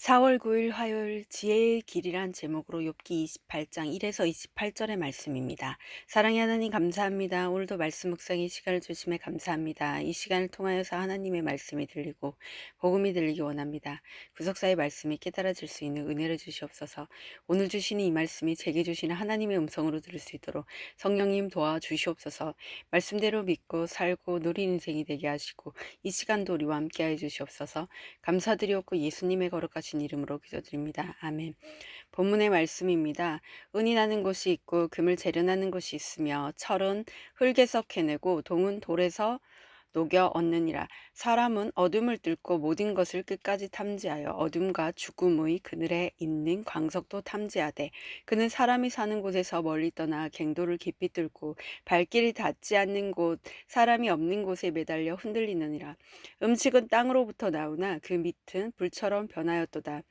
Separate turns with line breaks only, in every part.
4월 9일 화요일 지혜의 길이란 제목으로 욥기 28장 1에서 28절의 말씀입니다. 사랑의 하나님 감사합니다. 오늘도 말씀 묵상의 시간을 주심에 감사합니다. 이 시간을 통하여서 하나님의 말씀이 들리고 복음이 들리기 원합니다. 구속사의 말씀이 깨달아질 수 있는 은혜를 주시옵소서. 오늘 주시는 이 말씀이 제게 주시는 하나님의 음성으로 들을 수 있도록 성령님 도와 주시옵소서. 말씀대로 믿고 살고 누린 인생이 되게 하시고 이 시간도 우리와 함께하여 주시옵소서. 감사드리옵고 예수님의 거룩하신 이름으로 기도드립니다. 아멘. 본문의 말씀입니다. 은이 나는 곳이 있고 금을 재련하는 곳이 있으며 철은 흙에서 캐내고 동은 돌에서 녹여 얻느니라. 사람은 어둠을 뚫고 모든 것을 끝까지 탐지하여 어둠과 죽음의 그늘에 있는 광석도 탐지하되 그는 사람이 사는 곳에서 멀리 떠나 갱도를 깊이 뚫고 발길이 닿지 않는 곳 사람이 없는 곳에 매달려 흔들리느니라. 음식은 땅으로부터 나오나 그 밑은 불처럼 변하였도다.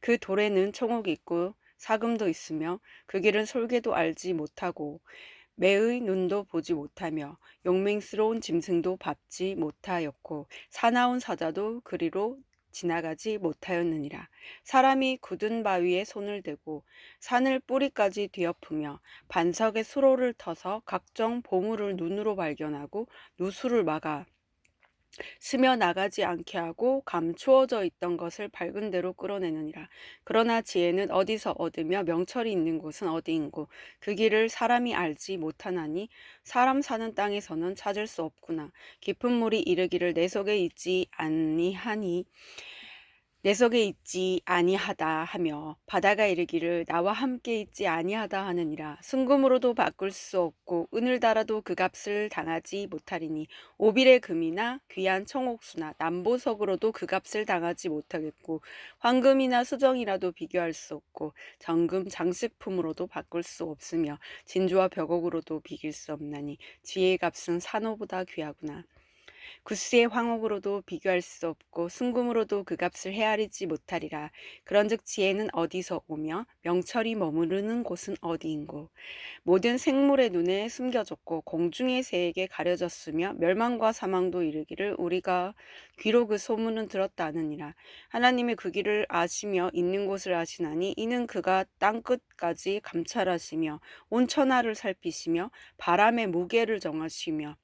그 돌에는 총옥이 있고 사금도 있으며 그 길은 솔개도 알지 못하고 매의 눈도 보지 못하며 용맹스러운 짐승도 밟지 못하였고 사나운 사자도 그리로 지나가지 못하였느니라. 사람이 굳은 바위에 손을 대고 산을 뿌리까지 뒤엎으며 반석에 수로를 터서 각종 보물을 눈으로 발견하고 누수를 막아 스며 나가지 않게 하고 감추어져 있던 것을 밝은 대로 끌어내느니라. 그러나 지혜는 어디서 얻으며 명철이 있는 곳은 어디인고 그 길을 사람이 알지 못하나니 사람 사는 땅에서는 찾을 수 없구나. 깊은 물이 이르기를 내 속에 있지 아니하니 내 속에 있지 아니하다 하며 바다가 이르기를 나와 함께 있지 아니하다 하느니라. 순금으로도 바꿀 수 없고 은을 달아도 그 값을 당하지 못하리니 오빌의 금이나 귀한 청옥수나 남보석으로도 그 값을 당하지 못하겠고 황금이나 수정이라도 비교할 수 없고 정금 장식품으로도 바꿀 수 없으며 진주와 벽옥으로도 비길 수 없나니 지혜의 값은 산호보다 귀하구나 구스의 황옥으로도 비교할 수 없고 순금으로도 그 값을 헤아리지 못하리라. 그런즉 지혜는 어디서 오며 명철이 머무르는 곳은 어디인고. 모든 생물의 눈에 숨겨졌고 공중의 새에게 가려졌으며 멸망과 사망도 이르기를 우리가 귀로 그 소문은 들었다 하느니라. 하나님이 그 길을 아시며 있는 곳을 아시나니 이는 그가 땅 끝까지 감찰하시며 온 천하를 살피시며 바람의 무게를 정하시며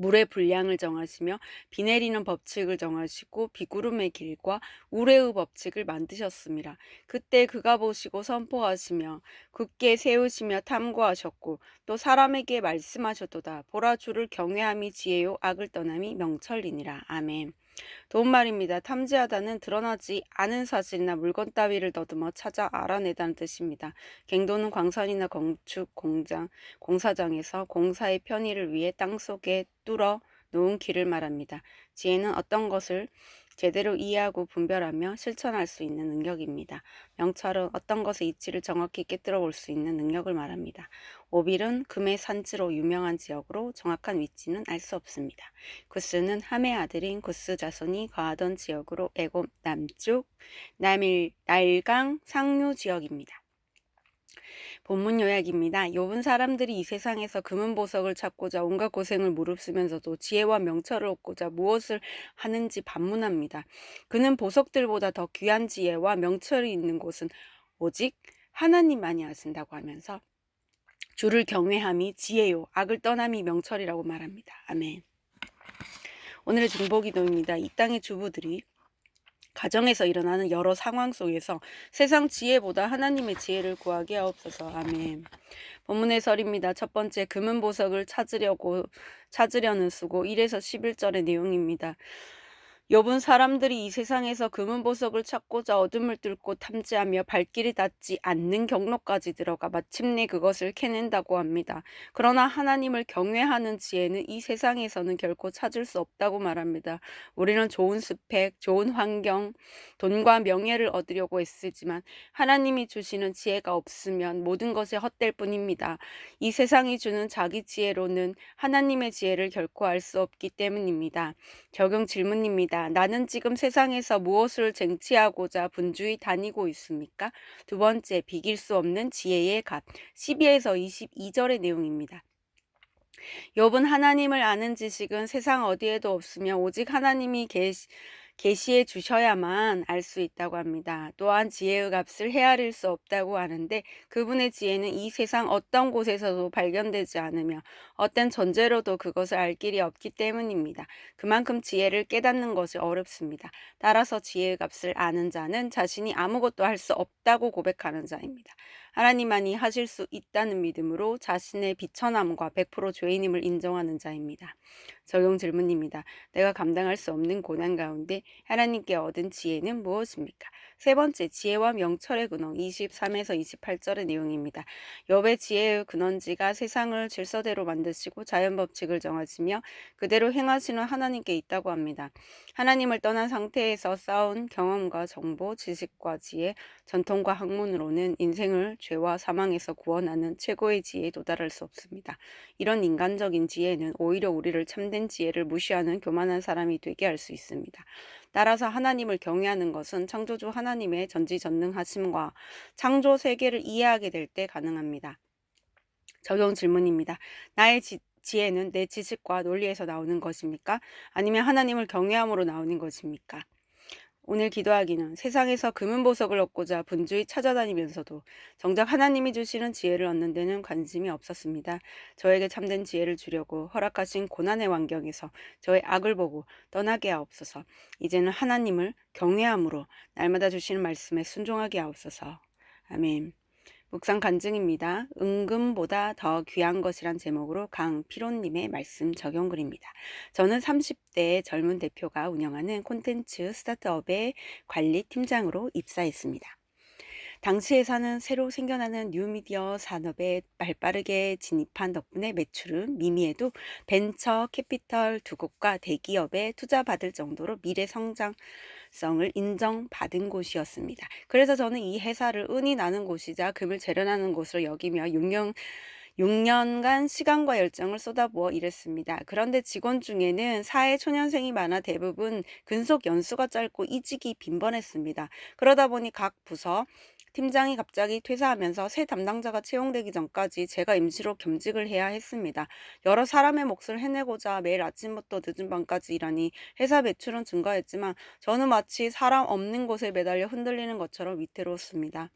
물의 분량을 정하시며 비 내리는 법칙을 정하시고 비구름의 길과 우레의 법칙을 만드셨습니다. 그때 그가 보시고 선포하시며 굳게 세우시며 탐구하셨고 또 사람에게 말씀하셨도다. 보라 주를 경외함이 지혜요 악을 떠남이 명철이니라. 아멘. 도움 말입니다. 탐지하다는 드러나지 않은 사실이나 물건 따위를 더듬어 찾아 알아내다는 뜻입니다. 갱도는 광산이나 건축 공장, 공사장에서 공사의 편의를 위해 땅 속에 뚫어 놓은 길을 말합니다. 지혜는 어떤 것을 제대로 이해하고 분별하며 실천할 수 있는 능력입니다. 명철은 어떤 것의 이치를 정확히 깨뜨려 볼 수 있는 능력을 말합니다. 오빌은 금의 산지로 유명한 지역으로 정확한 위치는 알 수 없습니다. 구스는 함의 아들인 구스 자손이 거하던 지역으로 애굽 남쪽 남일 날강 상류 지역입니다. 본문 요약입니다. 욥은 사람들이 이 세상에서 금은 보석을 찾고자 온갖 고생을 무릅쓰면서도 지혜와 명철을 얻고자 무엇을 하는지 반문합니다. 그는 보석들보다 더 귀한 지혜와 명철이 있는 곳은 오직 하나님만이 아신다고 하면서 주를 경외함이 지혜요 악을 떠남이 명철이라고 말합니다. 아멘. 오늘의 중보기도입니다. 이 땅의 주부들이 가정에서 일어나는 여러 상황 속에서 세상 지혜보다 하나님의 지혜를 구하게 하옵소서. 아멘. 본문의 설입니다. 첫 번째 금은 보석을 찾으려고 찾으려는 수고 1에서 11절의 내용입니다. 욥은 사람들이 이 세상에서 금은 보석을 찾고자 어둠을 뚫고 탐지하며 발길이 닿지 않는 경로까지 들어가 마침내 그것을 캐낸다고 합니다. 그러나 하나님을 경외하는 지혜는 이 세상에서는 결코 찾을 수 없다고 말합니다. 우리는 좋은 스펙, 좋은 환경, 돈과 명예를 얻으려고 애쓰지만 하나님이 주시는 지혜가 없으면 모든 것이 헛될 뿐입니다. 이 세상이 주는 자기 지혜로는 하나님의 지혜를 결코 알 수 없기 때문입니다. 적용 질문입 나는 지금 세상에서 무엇을 쟁취하고자 분주히 다니고 있습니까? 두 번째, 비길 수 없는 지혜의 값. 12에서 22절의 내용입니다. 욥은 하나님을 아는 지식은 세상 어디에도 없으며 오직 하나님이 계시 계시해 주셔야만 알 수 있다고 합니다. 또한 지혜의 값을 헤아릴 수 없다고 하는데 그분의 지혜는 이 세상 어떤 곳에서도 발견되지 않으며 어떤 전제로도 그것을 알 길이 없기 때문입니다. 그만큼 지혜를 깨닫는 것이 어렵습니다. 따라서 지혜의 값을 아는 자는 자신이 아무것도 할 수 없다고 고백하는 자입니다. 하나님만이 하실 수 있다는 믿음으로 자신의 비천함과 100% 죄인임을 인정하는 자입니다. 적용 질문입니다. 내가 감당할 수 없는 고난 가운데 하나님께 얻은 지혜는 무엇입니까? 세 번째, 지혜와 명철의 근원 23에서 28절의 내용입니다. 욥의 지혜의 근원지가 세상을 질서대로 만드시고 자연 법칙을 정하시며 그대로 행하시는 하나님께 있다고 합니다. 하나님을 떠난 상태에서 쌓은 경험과 정보, 지식과 지혜, 전통과 학문으로는 인생을 죄와 사망에서 구원하는 최고의 지혜에 도달할 수 없습니다. 이런 인간적인 지혜는 오히려 우리를 참된 지혜를 무시하는 교만한 사람이 되게 할 수 있습니다. 따라서 하나님을 경외하는 것은 창조주 하나님의 전지전능하심과 창조 세계를 이해하게 될 때 가능합니다. 적용 질문입니다. 나의 지, 지혜는 내 지식과 논리에서 나오는 것입니까? 아니면 하나님을 경외함으로 나오는 것입니까? 오늘 기도하기는 세상에서 금은 보석을 얻고자 분주히 찾아다니면서도 정작 하나님이 주시는 지혜를 얻는 데는 관심이 없었습니다. 저에게 참된 지혜를 주려고 허락하신 고난의 환경에서 저의 악을 보고 떠나게 하옵소서. 이제는 하나님을 경외함으로 날마다 주시는 말씀에 순종하게 하옵소서. 아멘. 묵상 간증입니다. 은금보다 더 귀한 것이란 제목으로 강피로님의 말씀 적용글입니다. 저는 30대 젊은 대표가 운영하는 콘텐츠 스타트업의 관리팀장으로 입사했습니다. 당시 회사는 새로 생겨나는 뉴미디어 산업에 발빠르게 진입한 덕분에 매출은 미미해도 벤처 캐피털 두 곳과 대기업에 투자받을 정도로 미래 성장 성을 인정받은 곳이었습니다. 그래서 저는 이 회사를 은이 나는 곳이자 금을 재련하는 곳으로 여기며 6년 6년간 시간과 열정을 쏟아부어 일했습니다. 그런데 직원 중에는 사회 초년생이 많아 대부분 근속 연수가 짧고 이직이 빈번했습니다. 그러다 보니 각 부서 팀장이 갑자기 퇴사하면서 새 담당자가 채용되기 전까지 제가 임시로 겸직을 해야 했습니다. 여러 사람의 몫을 해내고자 매일 아침부터 늦은 밤까지 일하니 회사 매출은 증가했지만 저는 마치 사람 없는 곳에 매달려 흔들리는 것처럼 위태로웠습니다.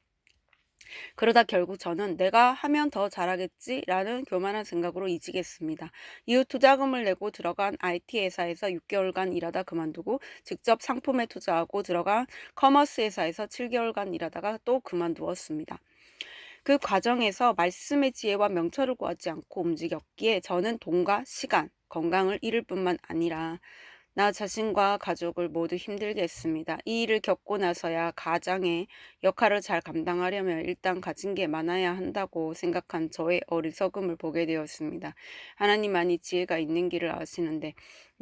그러다 결국 저는 내가 하면 더 잘하겠지라는 교만한 생각으로 이직했습니다. 이후 투자금을 내고 들어간 IT 회사에서 6개월간 일하다 그만두고 직접 상품에 투자하고 들어간 커머스 회사에서 7개월간 일하다가 또 그만두었습니다. 그 과정에서 말씀의 지혜와 명철을 구하지 않고 움직였기에 저는 돈과 시간, 건강을 잃을 뿐만 아니라 나 자신과 가족을 모두 힘들게 했습니다. 이 일을 겪고 나서야 가장의 역할을 잘 감당하려면 일단 가진 게 많아야 한다고 생각한 저의 어리석음을 보게 되었습니다. 하나님만이 지혜가 있는 길을 아시는데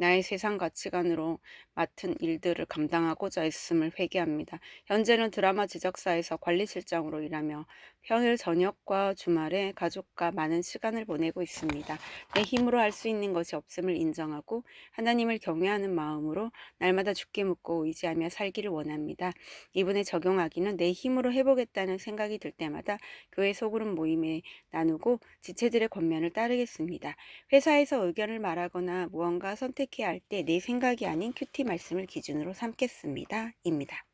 나의 세상 가치관으로 맡은 일들을 감당하고자 했음을 회개합니다. 현재는 드라마 제작사에서 관리실장으로 일하며 평일 저녁과 주말에 가족과 많은 시간을 보내고 있습니다. 내 힘으로 할 수 있는 것이 없음을 인정하고 하나님을 경외하는 마음으로 날마다 죽게 묻고 의지하며 살기를 원합니다. 이분에 적용하기는 내 힘으로 해보겠다는 생각이 들 때마다 교회 소그룹 모임에 나누고 지체들의 권면을 따르겠습니다. 회사에서 의견을 말하거나 무언가 선택 해야 할 때 내 생각이 아닌 큐티 말씀을 기준으로 삼겠습니다. 입니다.